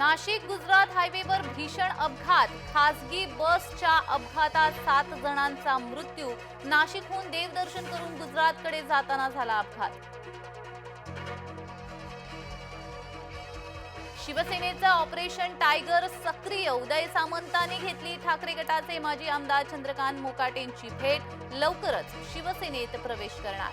नाशिक गुजरात हायवेवर भीषण अपघात. खासगी बसच्या अपघातात सात जणांचा मृत्यू. नाशिकहून देवदर्शन करून गुजरातकडे जाताना झाला अपघात. शिवसेनेचं ऑपरेशन टायगर सक्रिय. उदय सामंतांनी घेतली ठाकरे गटाचे माजी आमदार चंद्रकांत मोकाटेंची भेट. लवकरच शिवसेनेत प्रवेश करणार.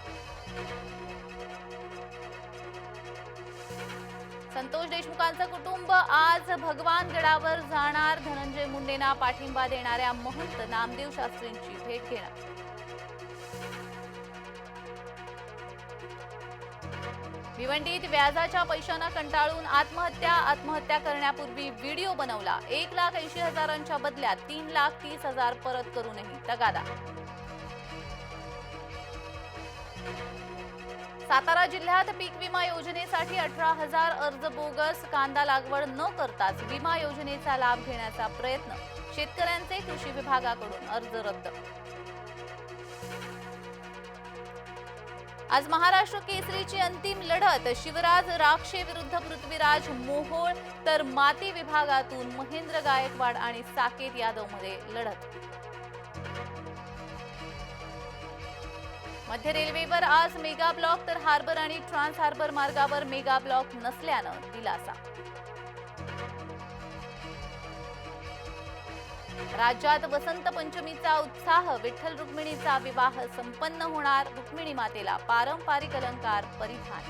संतोष देशमुखांचं कुटुंब आज भगवान गडावर जाणार. धनंजय मुंडेंना पाठिंबा देणाऱ्या महंत नामदेव शास्त्रींची भेट घेणार. भिवंडीत व्याजाच्या पैशांना कंटाळून आत्महत्या आत्महत्या करण्यापूर्वी व्हिडिओ बनवला. एक लाख ऐंशी हजारांच्या बदल्यात तीन लाख तीस हजार परत करूनही तगादा सातारा जिल्ह्यात पीक विमा योजनेसाठी अठरा हजार अर्ज बोगस कांदा लागवड न करताच विमा योजनेचा लाभ घेण्याचा प्रयत्न शेतकऱ्यांचे कृषी विभागाकडून अर्ज रद्द. आज महाराष्ट्र केसरीची अंतिम लढत शिवराज राक्षे विरुद्ध पृथ्वीराज मोहोळ तर माती विभागातून महेंद्र गायकवाड आणि साकेत यादवमध्ये लढत. मध्य रेल्वेवर आज मेगा ब्लॉक तर हार्बर आणि ट्रान्स हार्बर मार्गावर मेगा ब्लॉक नसल्यानं दिलासा. राज्यात वसंत पंचमीचा उत्साह विठ्ठल रुक्मिणीचा विवाह संपन्न होणार रुक्मिणी मातेला पारंपरिक अलंकार परिधान.